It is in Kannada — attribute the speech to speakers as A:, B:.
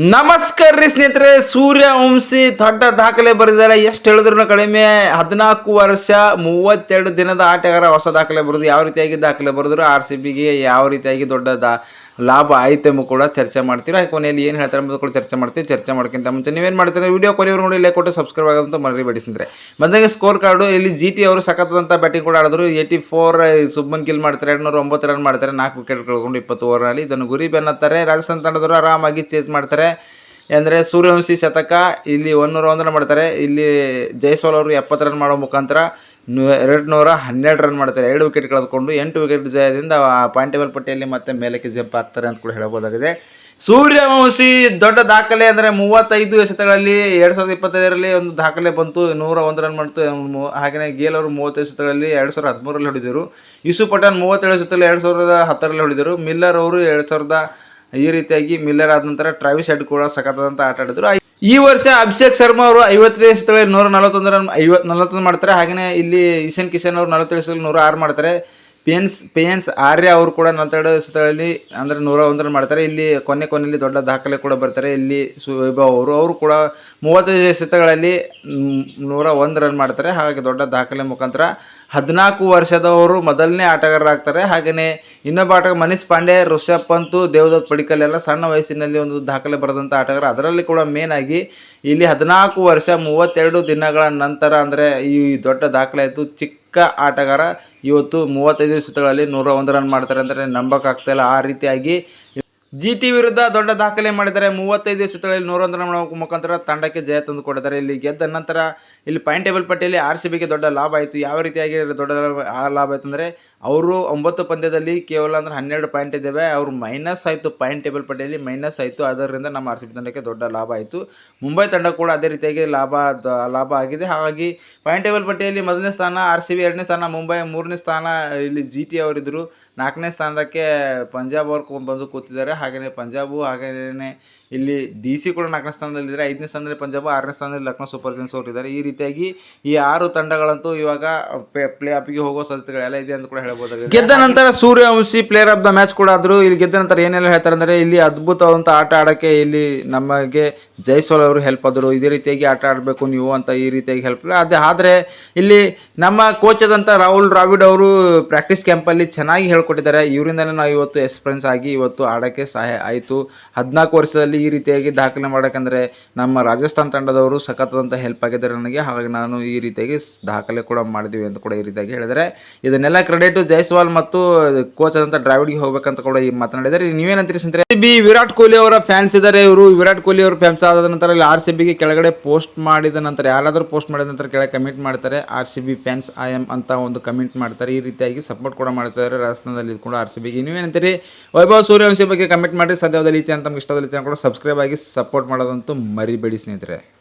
A: नमस्कार। ನಮಸ್ಕಾರ ರೀ ಸ್ನೇಹಿತರೆ, ಸೂರ್ಯವಂಶಿ ದೊಡ್ಡ ದಾಖಲೆ ಬರೆದಿದ್ದಾರೆ. ಎಷ್ಟು ಹೇಳಿದ್ರು ಕಡಿಮೆ. ಹದಿನಾಲ್ಕು ವರ್ಷ, ಮೂವತ್ತೆರಡು ದಿನದ ಆಟಗಾರ ಹೊಸ ದಾಖಲೆ ಬರೆದು ಯಾವ ರೀತಿಯಾಗಿ ದಾಖಲೆ ಬರೆದ್ರು? ಆರ್ ಸಿ ಬಿಗೆ ಯಾವ ರೀತಿಯಾಗಿ ದೊಡ್ಡ ದಾ ಲಾಭ ಆಯ್ತು ಎಂಬ ಕೂಡ ಚರ್ಚೆ ಮಾಡ್ತೀರಾ ಕೊನೆಯಲ್ಲಿ ಏನು ಹೇಳ್ತಾರೆ ಎಂಬುದು ಕೂಡ ಚರ್ಚೆ ಮಾಡ್ತೀವಿ. ಚರ್ಚೆ ಮಾಡೋಕ್ಕಿಂತ ಮುಂಚೆ ನೀವೇನು ಮಾಡ್ತೀರಿ ವಿಡಿಯೋ ಕೊನೆಯವರು ನೋಡಿ ಲೈಕ್ ಕೊಟ್ಟು ಸಬ್ಸ್ಕ್ರೈಬ್ ಆಗೋದಂತ ಮರಿಬೇಡಿ ಸ್ನೇಹಿತರೆ. ಮೊದಲಿಗೆ ಸ್ಕೋರ್ ಕಾರ್ಡು ಇಲ್ಲಿ ಜಿ ಟಿ ಅವರು ಸಖತ್ತಾದಂಥ ಬ್ಯಾಟಿಂಗ್ ಕೂಡ ಆಡಿದ್ರು. ಏಯ್ಟಿ ಫೋರ್ ಸುಬ್ಬನ್ ಕಿಲ್ ಮಾಡ್ತಾರೆ ಎರಡು ನೂರ ಒಂಬತ್ತು ರನ್ ಮಾಡ್ತಾರೆ, ನಾಲ್ಕು ವಿಕೆಟ್ ಕಳ್ಕೊಂಡು ಇಪ್ಪತ್ತು ಓವರ್ನಲ್ಲಿ ಇದನ್ನು ಗುರಿ ಬೆನ್ನತ್ತಾರೆ. ರಾಜಸ್ಥಾನ ತಂಡದವರು ಆರಾಮಾಗಿ ಚೇಸ್ ಮಾಡ್ತಾರೆ. ಅಂದರೆ ಸೂರ್ಯವಂಶಿ ಶತಕ, ಇಲ್ಲಿ ಒಂದು ರನ್ ಮಾಡ್ತಾರೆ. ಇಲ್ಲಿ ಜೈಸ್ವಾಲ್ ಅವರು ಎಪ್ಪತ್ತು ರನ್ ಮಾಡೋ ಮುಖಾಂತರ ಎರಡು ನೂರ ಹನ್ನೆರಡು ರನ್ ಮಾಡ್ತಾರೆ. ಎರಡು ವಿಕೆಟ್ ಕಳೆದುಕೊಂಡು ಎಂಟು ವಿಕೆಟ್ ಜಯದಿಂದ ಪಾಯಿಂಟ್ ಟೇಬಲ್ ಪಟ್ಟಿಯಲ್ಲಿ ಮತ್ತೆ ಮೇಲಕ್ಕೆ ಜಂಪ್ ಆಗ್ತಾರೆ ಅಂತ ಕೂಡ ಹೇಳ್ಬೋದಾಗಿದೆ ಸೂರ್ಯವಂಶಿ ದೊಡ್ಡ ದಾಖಲೆ ಅಂದರೆ ಮೂವತ್ತೈದು ಎಸೆತಗಳಲ್ಲಿ ಎರಡು ಸಾವಿರದ ಇಪ್ಪತ್ತೈದರಲ್ಲಿ ಒಂದು ದಾಖಲೆ ಬಂತು. ನೂರ ಒಂದು ರನ್ ಮಾಡ್ತು. ಹಾಗೆಯೇ ಗೇಲ್ ಅವರು ಮೂವತ್ತೈದು ಎಸೆತಗಳಲ್ಲಿ ಎರಡು ಸಾವಿರದ ಹದಿಮೂರಲ್ಲಿ ಹೊಡೆದರು. ಯೂಸುಫ್ ಪಠಾನ್ ಮೂವತ್ತೇಳು ಎಸೆತದಲ್ಲಿ ಎರಡು ಸಾವಿರದ ಹತ್ತರಲ್ಲಿ ಹೊಡೆದರು. ಮಿಲ್ಲರ್ ಅವರು ಎರಡು ಸಾವಿರದ ಈ ರೀತಿಯಾಗಿ ಮಿಲ್ಲರ್ ಆದ ನಂತರ ಟ್ರಾವಿಸ್ ಹೆಡ್ ಕೂಡ ಸಖತ್ತಾದಂಥ ಆಟ ಆಡಿದ್ರು. ಈ ವರ್ಷ ಅಭಿಷೇಕ್ ಶರ್ಮಾ ಅವರು ಐವತ್ತೈದು ಎಸೆತಗಳಲ್ಲಿ ನೂರ ನಲವತ್ತೊಂದರ ರನ್ ಐವತ್ ನಲವತ್ತೊಂದು ಮಾಡ್ತಾರೆ. ಹಾಗೆಯೇ ಇಲ್ಲಿ ಇಶನ್ ಕಿಶನ್ ಅವರು ನಲವತ್ತೇಳು ಎಸೆತಗಳಲ್ಲಿ ನೂರ ಆರು ಮಾಡ್ತಾರೆ. ಪೇನ್ಸ್ ಪೇನ್ಸ್ ಆರ್ಯ ಅವರು ಕೂಡ ನಲವತ್ತೆರಡು ಸುತ್ತಗಳಲ್ಲಿ ಅಂದರೆ ನೂರ ಒಂದರಲ್ಲಿ ಮಾಡ್ತಾರೆ. ಇಲ್ಲಿ ಕೊನೆ ಕೊನೆಯಲ್ಲಿ ದೊಡ್ಡ ದಾಖಲೆ ಕೂಡ ಬರ್ತಾರೆ. ಇಲ್ಲಿ ಸು ವೈಭವ್ ಅವರು ಅವರು ಕೂಡ ಮೂವತ್ತೈದು ಸುತ್ತಗಳಲ್ಲಿ ನೂರ ಒಂದು ರನ್ ಮಾಡ್ತಾರೆ. ಹಾಗೆ ದೊಡ್ಡ ದಾಖಲೆ ಮುಖಾಂತರ ಹದಿನಾಲ್ಕು ವರ್ಷದವರು ಮೊದಲನೇ ಆಟಗಾರರಾಗ್ತಾರೆ. ಹಾಗೆಯೇ ಇನ್ನೊಬ್ಬ ಆಟಗಾರ ಮನೀಶ್ ಪಾಂಡೆ ಋಷಭ್ ಅಂತೂ ದೇವದತ್ ಪಡಿಕಲ್ ಎಲ್ಲ ಸಣ್ಣ ವಯಸ್ಸಿನಲ್ಲಿ ಒಂದು ದಾಖಲೆ ಬರೆದಂಥ ಆಟಗಾರ. ಅದರಲ್ಲಿ ಕೂಡ ಮೇನ್ ಆಗಿ ಇಲ್ಲಿ ಹದಿನಾಲ್ಕು ವರ್ಷ, ಮೂವತ್ತೆರಡು ದಿನಗಳ ನಂತರ ಅಂದರೆ ಈ ದೊಡ್ಡ ದಾಖಲೆ ಆಯಿತು. ಚಿಕ್ಕ ಆಟಗಾರ ಇವತ್ತು ಮೂವತ್ತೈದು ಸುತ್ತಗಳಲ್ಲಿ ನೂರ ಒಂದು ರನ್ ಮಾಡ್ತಾರೆ ಅಂದರೆ ನಂಬಕ್ಕಾಗ್ತಾಯಿಲ್ಲ ಆ ರೀತಿಯಾಗಿ ಜಿ ಟಿ ವಿರುದ್ಧ ದೊಡ್ಡ ದಾಖಲೆ ಮಾಡಿದ್ದಾರೆ ಮೂವತ್ತೈದು ಸುತ್ತಲಲ್ಲಿ ನೂರೊಂದು ರನ್ ಮುಖಾಂತರ ತಂಡಕ್ಕೆ ಜಯ ತಂದು ಕೊಟ್ಟಿದ್ದಾರೆ ಇಲ್ಲಿ ಗೆದ್ದ ನಂತರ ಇಲ್ಲಿ ಪಾಯಿಂಟ್ ಟೇಬಲ್ ಪಟ್ಟಿಯಲ್ಲಿ ಆರ್ ಸಿ ಬಿಗೆ ದೊಡ್ಡ ಲಾಭ ಆಯಿತು. ಯಾವ ರೀತಿಯಾಗಿ ದೊಡ್ಡ ಲಾಭ- ಆಯಿತು ಅಂದರೆ ಅವರು ಒಂಬತ್ತು ಪಂದ್ಯದಲ್ಲಿ ಕೇವಲ ಅಂದ್ರೆ ಹನ್ನೆರಡು ಪಾಯಿಂಟ್ ಇದ್ದಾವೆ. ಅವರು ಮೈನಸ್ ಆಯಿತು ಪಾಯಿಂಟ್ ಟೇಬಲ್ ಪಟ್ಟಿಯಲ್ಲಿ ಮೈನಸ್ ಆಯಿತು. ಅದರಿಂದ ನಮ್ಮ ಆರ್ ಸಿ ಬಿ ತಂಡಕ್ಕೆ ದೊಡ್ಡ ಲಾಭ ಆಯಿತು. ಮುಂಬೈ ತಂಡ ಕೂಡ ಅದೇ ರೀತಿಯಾಗಿ ಲಾಭ ಲಾಭ ಆಗಿದೆ. ಹಾಗಾಗಿ ಪಾಯಿಂಟ್ ಟೇಬಲ್ ಪಟ್ಟಿಯಲ್ಲಿ ಮೊದಲನೇ ಸ್ಥಾನ ಆರ್ ಸಿ ಬಿ ಎರಡನೇ ಸ್ಥಾನ, ಮುಂಬೈ ಮೂರನೇ ಸ್ಥಾನ, ಇಲ್ಲಿ ಜಿ ಟಿ ಅವರಿದ್ದರು. ನಾಲ್ಕನೇ ಸ್ಥಾನಕ್ಕೆ ಪಂಜಾಬ್ ಅವ್ರು ಬಂದು ಕೂತಿದ್ದಾರೆ. ಹಾಗೆಯೇ ಪಂಜಾಬು ಹಾಗೆಯೇ ಇಲ್ಲಿ ಡಿ ಸಿ ಕೂಡ ನಾಲ್ಕನೇ ಸ್ಥಾನದಲ್ಲಿದ್ದಾರೆ. ಐದನೇ ಸ್ಥಾನದಲ್ಲಿ ಪಂಜಾಬ್, ಆರನೇ ಸ್ಥಾನದಲ್ಲಿ ಲಕ್ನೋ ಸೂಪರ್ ಕಿಂಗ್ಸ್ ಅವರು ಇದ್ದಾರೆ. ಈ ರೀತಿಯಾಗಿ ಈ ಆರು ತಂಡಗಳಂತೂ ಇವಾಗ ಪ್ಲೇ ಆಫ್ಗೆ ಹೋಗೋ ಸಾಧ್ಯತೆಗಳೆಲ್ಲ ಇದೆ ಅಂತ ಕೂಡ ಹೇಳ್ಬೋದು ಗೆದ್ದ ನಂತರ Suryavanshi player of the match ಕೂಡ ಆದರು. ಇಲ್ಲಿ ಗೆದ್ದ ನಂತರ ಏನೆಲ್ಲ ಹೇಳ್ತಾರೆ ಅಂದರೆ ಇಲ್ಲಿ ಅದ್ಭುತವಾದಂಥ ಆಟ ಆಡೋಕ್ಕೆ ಇಲ್ಲಿ ನಮಗೆ ಜೈಸ್ವಾಲ್ ಅವರು ಹೆಲ್ಪ್ ಆದರು. ಇದೇ ರೀತಿಯಾಗಿ ಆಟ ಆಡಬೇಕು ನೀವು ಅಂತ ಈ ರೀತಿಯಾಗಿ ಹೆಲ್ಪ್ ಅದೇ ಆದರೆ ಇಲ್ಲಿ ನಮ್ಮ ಕೋಚ್ ಆದಂಥ ರಾಹುಲ್ ದ್ರಾವಿಡ್ ಅವರು ಪ್ರಾಕ್ಟೀಸ್ ಕ್ಯಾಂಪಲ್ಲಿ ಚೆನ್ನಾಗಿ ಹೇಳ್ಕೊಟ್ಟಿದ್ದಾರೆ ಇವರಿಂದಲೇ ನಾವು ಇವತ್ತು ಎಕ್ಸ್ಪೀರಿಯನ್ಸ್ ಆಗಿ ಇವತ್ತು ಆಡೋಕ್ಕೆ ಸಹಾಯ ಆಯಿತು. ಹದಿನಾಲ್ಕು ವರ್ಷದಲ್ಲಿ ಈ ರೀತಿಯಾಗಿ ದಾಖಲೆ ಮಾಡೋಕ್ಕಂದರೆ ನಮ್ಮ ರಾಜಸ್ಥಾನ ತಂಡದವರು ಸಖತ್ತಾದಂಥ ಹೆಲ್ಪ್ ಆಗಿದ್ದಾರೆ ನನಗೆ. ಹಾಗಾಗಿ ನಾನು ಈ ರೀತಿಯಾಗಿ ದಾಖಲೆ ಕೂಡ ಮಾಡಿದ್ದೀವಿ ಅಂತ ಕೂಡ ಈ ರೀತಿಯಾಗಿ ಹೇಳಿದರೆ ಇದನ್ನೆಲ್ಲ ಕ್ರೆಡಿಟು ಜೈಸ್ವಾಲ್ ಮತ್ತು ಕೋಚ್ ಆದಂಥ ಡ್ರಾವಿಡ್ಗೆ ಹೋಗ್ಬೇಕಂತ ಕೂಡ ಈ ಮಾತನಾಡಿದ್ದಾರೆ. ನೀವೇನಂತೀರಿ ಸಂದ್ರೆ ಬಿ ವಿರಾಟ್ ಕೊಹ್ಲಿ ಅವರ ಫ್ಯಾನ್ಸ್ ಇದ್ದಾರೆ ಇವರು. ವಿರಾಟ್ ಕೊಹ್ಲಿ ಅವರು ಫ್ಯಾನ್ಸ್ ಆದ ನಂತರ ಇಲ್ಲಿ ಆರ್ ಸಿ ಬಿಗೆ ಕೆಳಗಡೆ ಪೋಸ್ಟ್ ಮಾಡಿದ ನಂತರ, ಯಾರಾದರೂ ಪೋಸ್ಟ್ ಮಾಡಿದ ನಂತರ ಕೆಳಗೆ ಕಮೆಂಟ್ ಮಾಡ್ತಾರೆ. R C B fans I M ಅಂತ ಒಂದು ಕಮೆಂಟ್ ಮಾಡ್ತಾರೆ. ಈ ರೀತಿಯಾಗಿ ಸಪೋರ್ಟ್ ಕೂಡ ಮಾಡ್ತಾರೆ ರಾಜಸ್ಥಾನದಲ್ಲಿ ಇದ್ಕೊಂಡು ಆರ್ ಸಿ ಬಿಗೆ ನೀವೇನಂತೀರಿ ವೈಭವ ಸೂರ್ಯವಂಶಿ ಬಗ್ಗೆ ಕಮೆಂಟ್ ಮಾಡಿ ಸದ್ಯದಲ್ಲಿ ನಮ್ಗೆ ಇಷ್ಟದಲ್ಲಿ ಕೂಡ ಸಬ್ಸ್ಕ್ರೈಬ್ ಆಗಿ ಸಪೋರ್ಟ್ ಮಾಡೋದಂತೂ ಮರಿಬೇಡಿ ಸ್ನೇಹಿತರೆ.